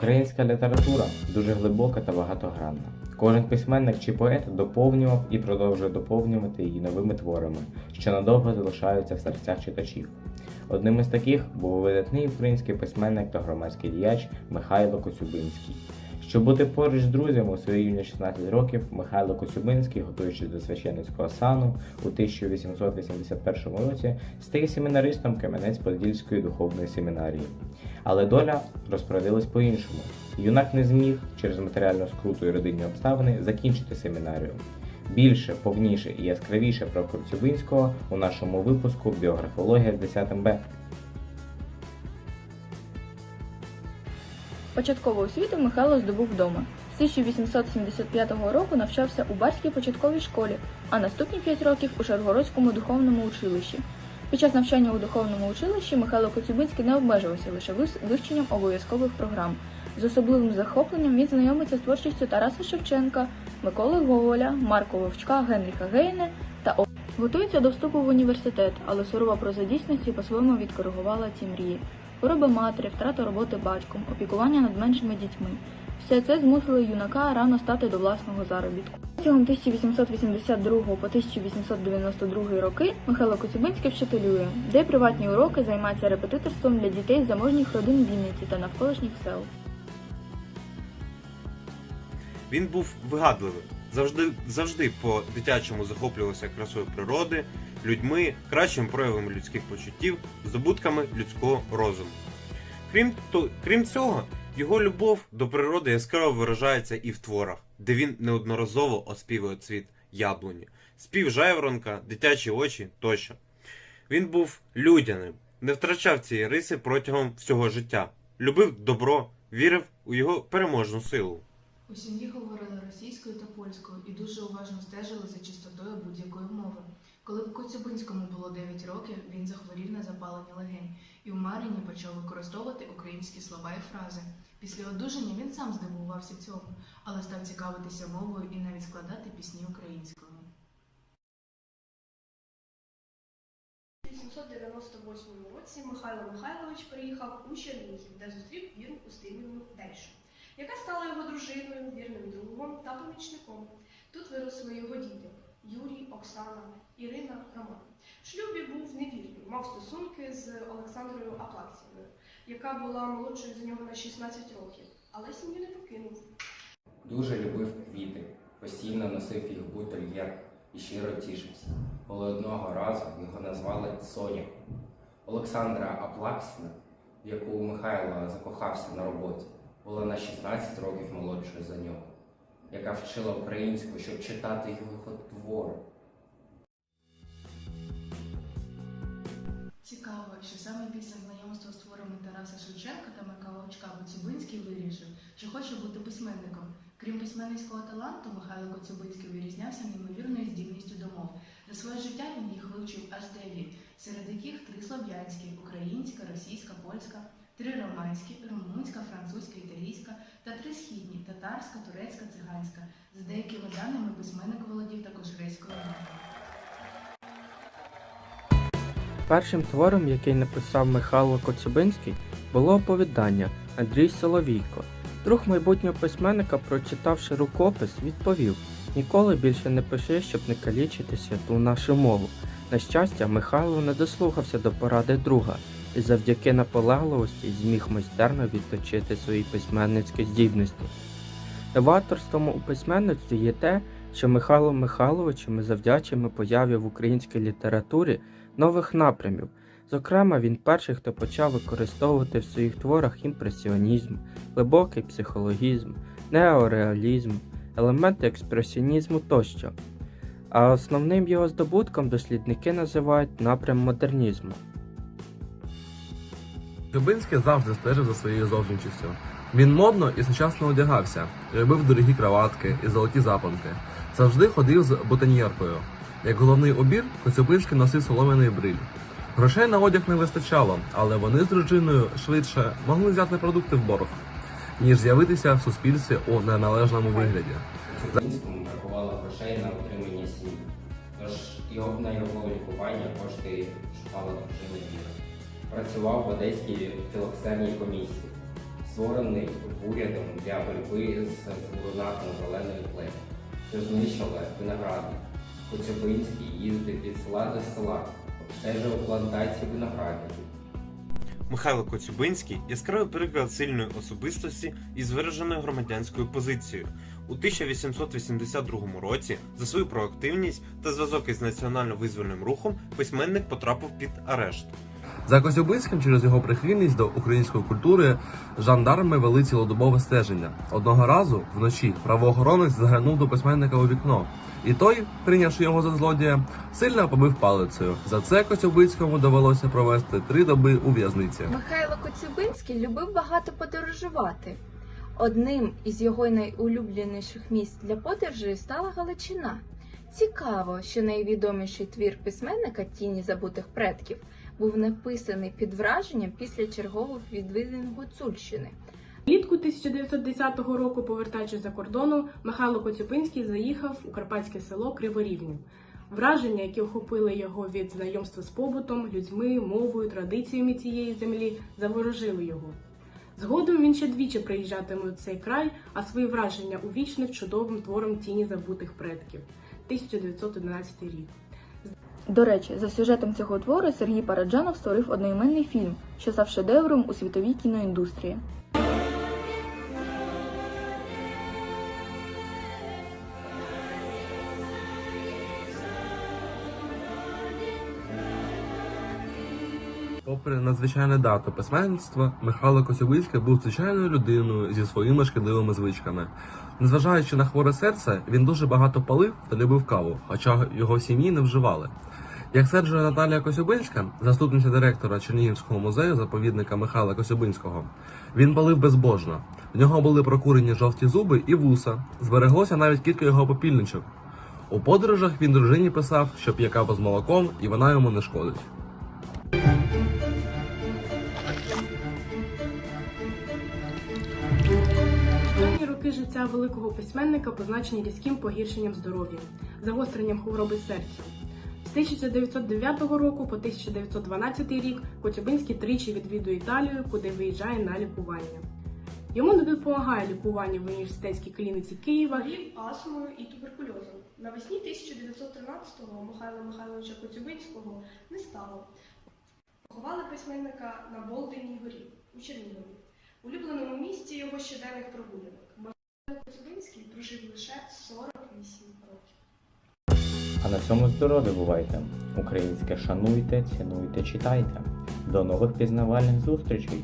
Українська література дуже глибока та багатогранна. Кожен письменник чи поет доповнював і продовжує доповнювати її новими творами, що надовго залишаються в серцях читачів. Одним із таких був видатний український письменник та громадський діяч Михайло Коцюбинський. Щоб бути поруч з друзями у свої юні 16 років, Михайло Коцюбинський, готуючись до священницького сану у 1881 році, стає семінаристом Кам'янець-Подільської духовної семінарії. Але доля розпорядилась по-іншому. Юнак не зміг через матеріальну скруту і родинні обставини закінчити семінарію. Більше, повніше і яскравіше про Коцюбинського у нашому випуску Біографологія з 10 Б. Початкову освіту Михайло здобув вдома. З 1875 року навчався у Барській початковій школі, а наступні 5 років у Шаргородському духовному училищі. Під час навчання у духовному училищі Михайло Коцюбинський не обмежувався лише вивченням обов'язкових програм. З особливим захопленням він знайомиться з творчістю Тараса Шевченка, Миколи Гоголя, Марко Вовчка, Генріха Гейне та О. Готується до вступу в університет, але сурова проза дійсності по-своєму відкоригувала ці мрії. Хвороби матері, втрата роботи батьком, опікування над меншими дітьми. Все це змусило юнака рано стати до власного заробітку. Протягом 1882 по 1892 роки Михайло Коцюбинський вчителює, де приватні уроки займається репетиторством для дітей з заможніх родин Вінниці та навколишніх сел. Він був вигадливим, завжди, завжди по-дитячому захоплювався красою природи, людьми, кращим проявом людських почуттів, здобутками людського розуму. Крім, то, крім цього, його любов до природи яскраво виражається і в творах, де він неодноразово оспівує цвіт яблуні, спів жайворонка, дитячі очі тощо. Він був людяним, не втрачав цієї риси протягом всього життя, любив добро, вірив у його переможну силу. У сім'ї говорили російською та польською і дуже уважно стежили за чистотою будь-якої мови. Коли Коцюбинському було 9 років, він захворів на запалення легень і у Маріні почав використовувати українські слова і фрази. Після одужання він сам здивувався цьому, але став цікавитися мовою і навіть складати пісні українською. У 1898 році Михайло Михайлович приїхав у Чернігів, де зустрів Віру Устимівну Дельшу, яка стала його дружиною, вірним другом та помічником. Тут виросли його діти Юрій, Оксана, Ірина, Роман. В шлюбі був невірним, мав стосунки з Олександрою Аплаксівною, яка була молодшою за нього на 16 років, але сім'ю не покинув. Дуже любив квіти, постійно носив їх в бутильєр і щиро тішився. Коли одного разу його назвали Соня. Олександра Аплаксіна, в яку Михайло закохався на роботі, була на 16 років молодшою за нього, яка вчила українську, щоб читати його твори. Цікаво, що саме після знайомства з творами Тараса Шевченка та Микола Очка Коцюбинський вирішив, що хоче бути письменником. Крім письменницького таланту, Михайло Коцюбинський вирізнявся неймовірною здібністю до мов. За своє життя він їх вивчив аж дев'ять, серед яких три слов'янські українська, російська, польська, три романські, румунська, французька, італійська та три східні татарська, турецька, циганська. За деякими даними письменник володів також грецькою мовою. Першим твором, який написав Михайло Коцюбинський, було оповідання Андрій Соловійко. Друг майбутнього письменника, прочитавши рукопис, відповів: Ніколи більше не пиши, щоб не калічити святу нашу мову. На щастя, Михайло не дослухався до поради друга і завдяки наполегливості зміг майстерно відточити свої письменницькі здібності. Новаторством у письменництві є те, що Михайло Михайловичу ми завдячуємо появі в українській літературі нових напрямів. Зокрема, він перший, хто почав використовувати в своїх творах імпресіонізм, глибокий психологізм, неореалізм, елементи експресіонізму тощо. А основним його здобутком дослідники називають напрям модернізму. Дубинський завжди стежив за своєю зовнішністю. Він модно і сучасно одягався, любив дорогі краватки і золоті запонки. Завжди ходив з бутоньєркою. Як головний убір, Коцюбинський носив солом'яний бриль. Грошей на одяг не вистачало, але вони з дружиною швидше могли взяти продукти в борг, ніж з'явитися в суспільстві у неналежному вигляді. Працював в Одеській філоксерній комісії. створений урядом для боротьби з бурунаком зеленої плем'я, що знищили виноградник. Коцюбинський їздив від села до села, обстежував плантації виноградників. Михайло Коцюбинський яскравий приклад сильної особистості із вираженою громадянською позицією. У 1882 році за свою проактивність та зв'язок із національно-визвольним рухом письменник потрапив під арешт. За Косюбинським через його прихильність до української культури жандарми вели цілодобове стеження. Одного разу вночі правоохоронець заглянув до письменника у вікно, і той, прийнявши його за злодія, сильно побив палицею. За це Косюбинському довелося провести три доби у в'язниці. Михайло Коцюбинський любив багато подорожувати. Одним із його найулюбленіших місць для подорожей стала Галичина. Цікаво, що найвідоміший твір письменника Тіні забутих предків був написаний під враженням після чергових відвідин Гуцульщини. Влітку 1910 року, повертаючись за кордону, Михайло Коцюбинський заїхав у карпатське село Криворівню. Враження, які охопили його від знайомства з побутом, людьми, мовою, традиціями цієї землі, заворожили його. Згодом він ще двічі приїжджатиме у цей край, а свої враження увічнив чудовим твором тіні забутих предків 1911 рік. До речі, за сюжетом цього твору Сергій Параджанов створив одноіменний фільм, що став шедевром у світовій кіноіндустрії. Попри надзвичайну дату письменництва, Михайло Косюбинський був звичайною людиною зі своїми шкідливими звичками. Незважаючи на хворе серце, він дуже багато палив та любив каву, хоча його сім'ї не вживали. Як стверджує Наталія Косюбинська, заступниця директора Чернігівського музею заповідника Михайла Косюбинського, він палив безбожно. В нього були прокурені жовті зуби і вуса. Збереглося навіть кілька його попільничок. У подорожах він дружині писав, що п'є каву з молоком, і вона йому не шкодить. Життя великого письменника позначені різким погіршенням здоров'я, загостренням хвороби серця. З 1909 року по 1912 рік Коцюбинський тричі відвідує Італію, куди виїжджає на лікування. Йому не допомагає лікування в університетській клініці Києва. Хворів астмою і туберкульозом. Навесні 1913-го Михайла Михайловича Коцюбинського не стало. Поховали письменника на Болдиній горі у Чернігові, улюбленому місці його щоденних прогулянок. Михайло Коцюбинський прожив лише 48 років. А на цьому здорові бувайте. Українське шануйте, цінуйте, читайте. До нових пізнавальних зустрічей!